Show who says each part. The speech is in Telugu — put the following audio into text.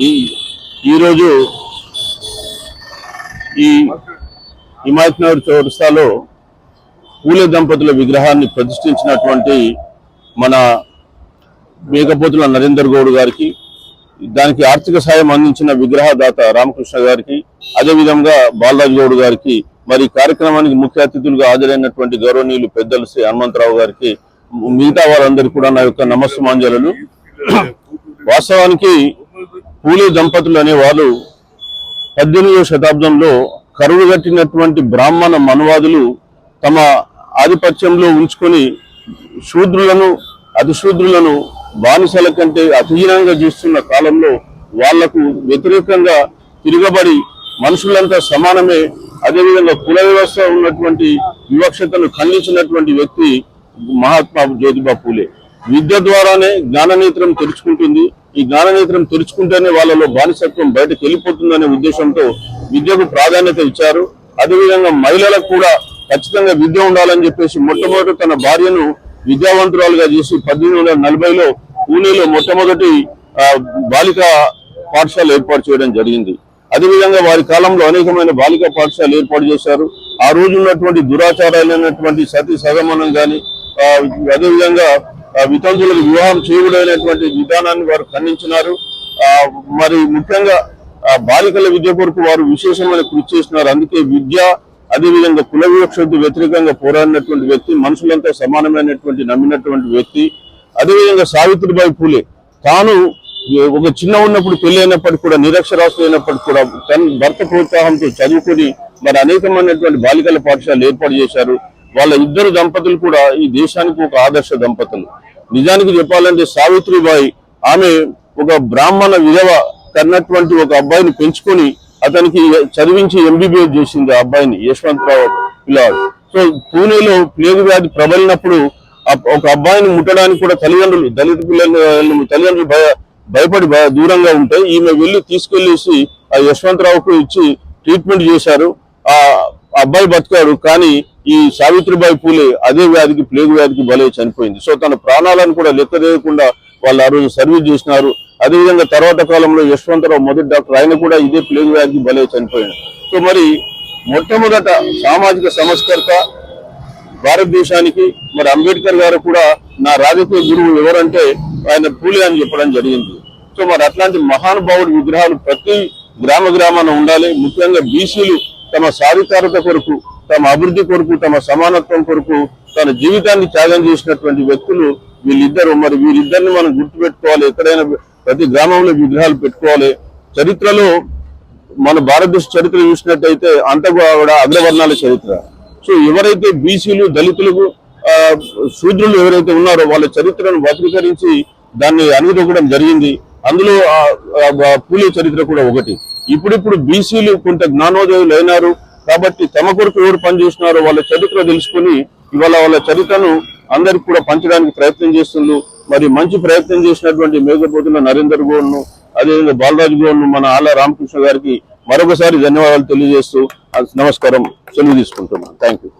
Speaker 1: ఈ ఈరోజు ఈ హిమాయత్నగర్ చౌరస్తాలో పూలే దంపతుల విగ్రహాన్ని ప్రతిష్ఠించినటువంటి మన మేకపోతుల నరేందర్ గౌడ్ గారికి దానికి ఆర్థిక సాయం అందించిన విగ్రహదాత రామకృష్ణ గారికి అదేవిధంగా బాలరాజు గౌడ్ గారికి మరి కార్యక్రమానికి ముఖ్య అతిథులుగా హాజరైనటువంటి గౌరవనీయులు పెద్దలు శ్రీ హనుమంతరావు గారికి మిగతా వారందరికీ కూడా నా యొక్క నమస్సమాంజలు వాస్తవానికి పూలే దంపతులు అనేవారు పద్దెనిమిదవ శతాబ్దంలో కరువుగట్టినటువంటి బ్రాహ్మణ మనువాదులు తమ ఆధిపత్యంలో ఉంచుకొని శూద్రులను అతిశూద్రులను బానిసల కంటే అతిహీనంగా చూస్తున్న కాలంలో వాళ్ళకు వ్యతిరేకంగా తిరగబడి మనుషులంతా సమానమే అదేవిధంగా కుల వ్యవస్థ ఉన్నటువంటి వివక్షతను ఖండించినటువంటి వ్యక్తి మహాత్మా జ్యోతిబా పూలే. విద్య ద్వారానే జ్ఞాననేత్రం తెరుచుకుంటుంది. ఈ జ్ఞాననేత్రం తెరుచుకుంటేనే వాళ్ళలో బానిసత్వం బయటకు వెళ్ళిపోతుందనే ఉద్దేశంతో విద్యకు ప్రాధాన్యత ఇచ్చారు. అదేవిధంగా మహిళలకు కూడా ఖచ్చితంగా విద్య ఉండాలని చెప్పేసి మొట్టమొదటి తన భార్యను విద్యావంతురాలుగా చేసి పద్దెనిమిది వందల నలభైలో పూణేలో మొట్టమొదటి బాలిక బాలికా పాఠశాల ఏర్పాటు చేయడం జరిగింది. అదేవిధంగా వారి కాలంలో అనేకమైన బాలికా పాఠశాలలు ఏర్పాటు చేశారు. ఆ రోజు ఉన్నటువంటి దురాచారాలైనటువంటి సతీ సగమనం కానీ అదేవిధంగా వితంతులకు వివాహం చేయకూడదనేటువంటి విధానాన్ని వారు ఖండించినారు. ఆ, మరి ముఖ్యంగా ఆ, బాలికల విద్య కొరకు వారు విశేషమైన కృషి చేస్తున్నారు. అందుకే విద్య అదేవిధంగా కుల వివక్షకు వ్యతిరేకంగా పోరాడినటువంటి వ్యక్తి మనుషులంతా సమానమైనటువంటి నమ్మినటువంటి వ్యక్తి. అదేవిధంగా సావిత్రిబాయి పూలే తాను ఒక చిన్న ఉన్నప్పుడు పెళ్ళి అయినప్పటికీ కూడా నిరక్షరాస్యులు అయినప్పటికీ కూడా తన భర్త ప్రోత్సాహంతో చదువుకొని మరి అనేకమైనటువంటి బాలికల పాఠశాలలు ఏర్పాటు చేశారు. వాళ్ళ ఇద్దరు దంపతులు కూడా ఈ దేశానికి ఒక ఆదర్శ దంపతులు. నిజానికి చెప్పాలంటే సావిత్రిబాయి ఆమె ఒక బ్రాహ్మణ విధవ కన్నటువంటి ఒక అబ్బాయిని పెంచుకొని అతనికి చదివించి ఎంబీబీఎస్ చేసింది ఆ అబ్బాయిని యశ్వంతరావు పిల్లాడు. సో పూణేలో ప్లేగు వ్యాధి ప్రబలినప్పుడు ఒక అబ్బాయిని ముట్టడానికి కూడా తల్లిదండ్రులు దళిత పిల్లలు తల్లిదండ్రులు భయ భయపడి భయ- దూరంగా ఉంటాయి ఈమె వెళ్ళి తీసుకెళ్ళేసి ఆ యశ్వంతరావుకు ఇచ్చి ట్రీట్మెంట్ చేశారు. ఆ అబ్బాయి బతికాడు కానీ ఈ సావిత్రిబాయి పూలే అదే వ్యాధికి ప్లేగు వ్యాధికి బలే చనిపోయింది. సో తన ప్రాణాలను కూడా లెక్క చేయకుండా వాళ్ళు ఆ రోజు సర్వీస్ చేసినారు. అదేవిధంగా తర్వాత కాలంలో యశ్వంతరావు మొదటి డాక్టర్ ఆయన కూడా ఇదే ప్లేగు వ్యాధికి బలే చనిపోయాడు సో మరి మొట్టమొదట సామాజిక సంస్కర్త భారతదేశానికి మరి అంబేద్కర్ గారు కూడా నా రాజకీయ గురువు ఎవరంటే ఆయన పూలే అని చెప్పడం జరిగింది. సో మరి అట్లాంటి మహానుభావుడి విగ్రహాలు ప్రతి గ్రామ గ్రామాన ఉండాలి. ముఖ్యంగా బీసీలు తమ సాధికారత కొరకు తమ అభివృద్ధి కొరకు తమ సమానత్వం కొరకు తన జీవితాన్ని త్యాగం చేసినటువంటి వ్యక్తులు వీళ్ళిద్దరు. మరి వీళ్ళిద్దరిని మనం గుర్తుపెట్టుకోవాలి. ఎక్కడైనా ప్రతి గ్రామంలో విగ్రహాలు పెట్టుకోవాలి. చరిత్రలో మన భారతదేశ చరిత్ర చూసినట్టయితే అంత కూడా అగ్రవర్ణాల చరిత్ర. సో ఎవరైతే బీసీలు దళితులకు శూద్రులు ఎవరైతే ఉన్నారో వాళ్ళ చరిత్రను వక్రీకరించి దాన్ని అణిగిదొక్కడం జరిగింది. అందులో ఆ, పూలే చరిత్ర కూడా ఒకటి. ఇప్పుడిప్పుడు బీసీలు కొంత జ్ఞానోదయులు అయినారు. కాబట్టి తమ కొరకు ఎవరు పనిచేస్తున్నారో వాళ్ళ చరిత్ర తెలుసుకుని ఇవాళ వాళ్ళ చరిత్రను అందరికి కూడా పంచడానికి ప్రయత్నం చేస్తున్నారు మరి మంచి ప్రయత్నం చేసినటువంటి మేఘపోతుల నరేందర్ గౌడ్ను అదేవిధంగా బాలరాజు గౌడ్ను మన ఆళ్ళ రామకృష్ణ గారికి మరొకసారి ధన్యవాదాలు తెలియజేస్తూ నమస్కారం. సెలవు తీసుకుంటున్నాను. Thank you